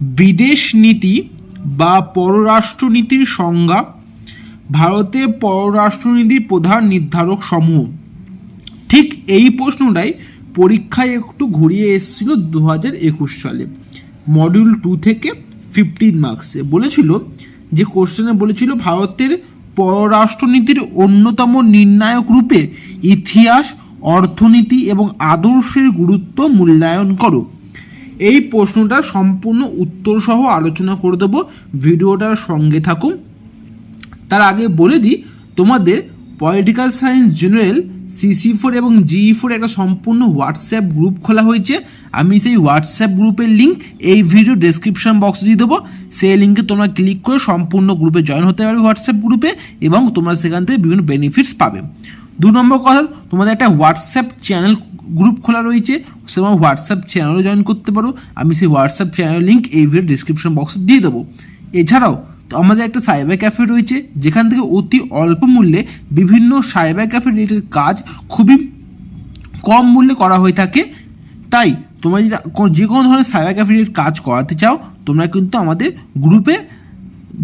বিদেশ নীতি বা পররাষ্ট্রনীতির সংজ্ঞা ভারতের পররাষ্ট্রনীতির প্রধান নির্ধারক সমূহ। ঠিক এই প্রশ্নটাই পরীক্ষায় একটু ঘুরিয়ে এসেছিল দু হাজার একুশ সালে। মডিউল টু থেকে ফিফটিন মার্কসে বলেছিল যে কোশ্চেনে বলেছিল ভারতের পররাষ্ট্রনীতির অন্যতম নির্ণায়ক রূপে ইতিহাস, অর্থনীতি এবং আদর্শের গুরুত্ব মূল্যায়ন করো। এই প্রশ্নটা সম্পূর্ণ উত্তর সহ আলোচনা করে দেবো। ভিডিওটার সঙ্গে থাকুন। তার আগে বলে দিই, তোমাদের political science general CC four এবং জিই ফোর একটা সম্পূর্ণ হোয়াটসঅ্যাপ গ্রুপ খোলা হয়েছে। আমি সেই হোয়াটসঅ্যাপ গ্রুপের লিঙ্ক এই ভিডিও ডেসক্রিপশন বক্সে দিয়ে দেবো। সেই লিঙ্কে তোমরা ক্লিক করে সম্পূর্ণ গ্রুপে জয়েন হতে পারবে হোয়াটসঅ্যাপ গ্রুপে এবং তোমরা সেখান থেকে বিভিন্ন বেনিফিটস পাবে। দু নম্বর কথা, তোমাদের একটা হোয়াটসঅ্যাপ চ্যানেল গ্রুপ খোলা রয়েছে, সেরকম হোয়াটসঅ্যাপ চ্যানেলও জয়েন করতে পারো। আমি সেই হোয়াটসঅ্যাপ চ্যানেল লিঙ্ক এই ভিডিও ডিসক্রিপশন বক্সে দিয়ে দেবো। এছাড়াও, তো আমাদের একটা সাইবার ক্যাফে রয়েছে, যেখান থেকে অতি অল্প মূল্যে বিভিন্ন সাইবার ক্যাফে রিলেটেড কাজ খুবই কম মূল্যে করা হয়ে থাকে। তাই, তোমরা যদি যে কোনো ধরনের সাইবার ক্যাফে রিলেটেড কাজ করাতে চাও, তোমরা কিন্তু আমাদের গ্রুপে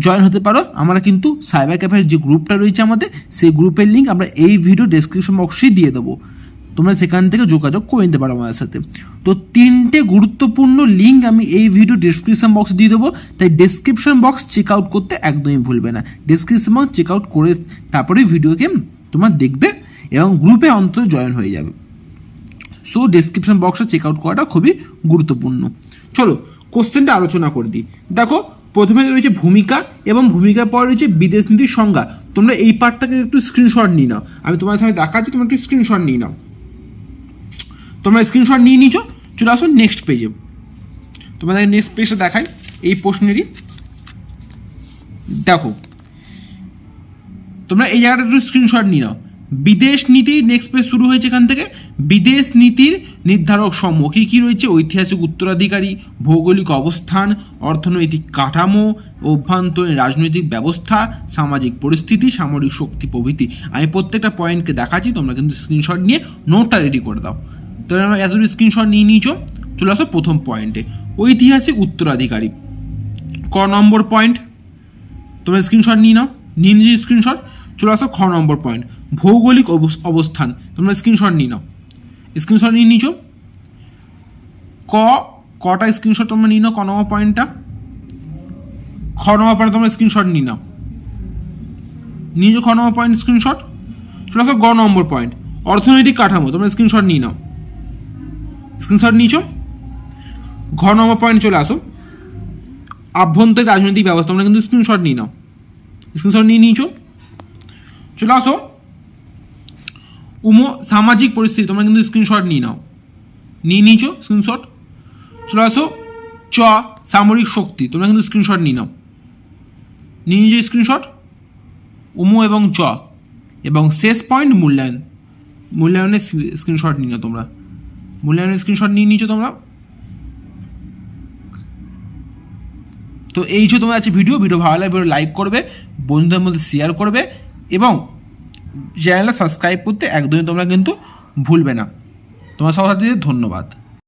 জয়েন হতে পারো। আমরা কিন্তু সাইবার ক্যাফের যে গ্রুপটা রয়েছে আমাদের, সেই গ্রুপের লিঙ্ক আমরা এই ভিডিও ডেসক্রিপশন বক্সেই দিয়ে দেবো। তোমরা সেখান থেকে যোগাযোগ করে নিতে পারো আমাদের সাথে। তো তিনটে গুরুত্বপূর্ণ লিঙ্ক আমি এই ভিডিও ডেসক্রিপশন বক্স দিয়ে দেবো। তাই ডেসক্রিপশন বক্স চেক আউট করতে একদমই ভুলবে না। ডেসক্রিপশন বক্স চেক আউট করে তারপরে ভিডিওকে তোমরা দেখবে এবং গ্রুপে অন্তত জয়েন হয়ে যাবে। সো ডেসক্রিপশন বক্সটা চেক আউট করাটা খুবই গুরুত্বপূর্ণ। চলো কোশ্চেনটা আলোচনা করে দিই। দেখো, প্রথমে রয়েছে ভূমিকা এবং ভূমিকার পরে রয়েছে বিদেশ নীতির সংজ্ঞা। তোমরা এই পার্টটাকে একটু স্ক্রিনশট নিয়ে নাও। আমি তোমার সামনে দেখাচ্ছি, তোমরা একটু স্ক্রিনশট নিয়ে নাও। তোমরা স্ক্রিনশট নিয়ে নিচ্ছ চলে আসো নেক্সট পেজে তোমাদের নেক্সট পেজটা দেখাই, এই প্রশ্নেরই। দেখো, তোমরা এই জায়গাটা একটু স্ক্রিনশট নিয়ে নাও। বিদেশ নীতি নেক্সট পেজ শুরু হয়েছে এখান থেকে। বিদেশ নীতির নির্ধারক সমূহ, কী কী রয়েছে? ঐতিহাসিক উত্তরাধিকারী, ভৌগোলিক অবস্থান, অর্থনৈতিক কাঠামো, অভ্যন্তরীণ রাজনৈতিক ব্যবস্থা, সামাজিক পরিস্থিতি, সামরিক শক্তি প্রভৃতি। আমি প্রত্যেকটা পয়েন্টকে দেখাচ্ছি, তোমরা কিন্তু স্ক্রিনশট নিয়ে নোটটা রেডি করে দাও। তো আমরা এতটুকু স্ক্রিনশট নিয়ে নিয়েছো? চলে আসো প্রথম পয়েন্টে ঐতিহাসিক উত্তরাধিকারী। ক নম্বর পয়েন্ট তোমরা স্ক্রিনশট নিয়ে নাও। নিয়ে নিজে স্ক্রিনশট চলে আসো খ নম্বর পয়েন্ট ভৌগোলিক অবস- অবস্থান। তোমরা স্ক্রিনশট নিয়ে নাও। স্ক্রিনশট নিয়ে নিছো ক, কটা স্ক্রিনশট তোমরা নিয়ে নাও ক নম্বর পয়েন্টটা খ নম্বর পয়েন্ট তোমরা স্ক্রিনশট নিয়ে নাও। নিয়ে খ নম্বর পয়েন্ট স্ক্রিনশট চলে আসো গ নম্বর পয়েন্ট অর্থনৈতিক কাঠামো। তোমরা স্ক্রিনশট নিয়ে নাও। স্ক্রিনশট নিয়েছো? ঘ নম্বর পয়েন্ট চলে আসো। আভ্যন্তরীণ রাজনৈতিক ব্যবস্থা, তোমরা কিন্তু স্ক্রিনশট নিয়ে নাও। স্ক্রিনশট নিয়ে নিয়েছো। চলে আসো। উমো, সামাজিক পরিস্থিতি, তোমরা কিন্তু স্ক্রিনশট নিয়ে নাও। নিয়ে নিয়েছো স্ক্রিনশট চলে আসো। চ, সামরিক শক্তি, তোমরা কিন্তু স্ক্রিনশট নিয়ে নাও। নিয়ে নিয়েছো স্ক্রিনশট উমো এবং চ। এবং শেষ পয়েন্ট মূল্যায়ন। মূল্যায়নের স্ক্রিনশট নিয়ে নাও তোমরা। মূল্যায়নের স্ক্রিনশট নিয়ে নিয়েছো তোমরা? তো এই যে তোমার আছে ভিডিও ভিডিও ভালো লাগবে লাইক করবে, বন্ধুদের মধ্যে শেয়ার করবে এবং চ্যানেলটা সাবস্ক্রাইব করতে একদমই তোমরা কিন্তু ভুলবে না। তোমার সবার সাথে ধন্যবাদ।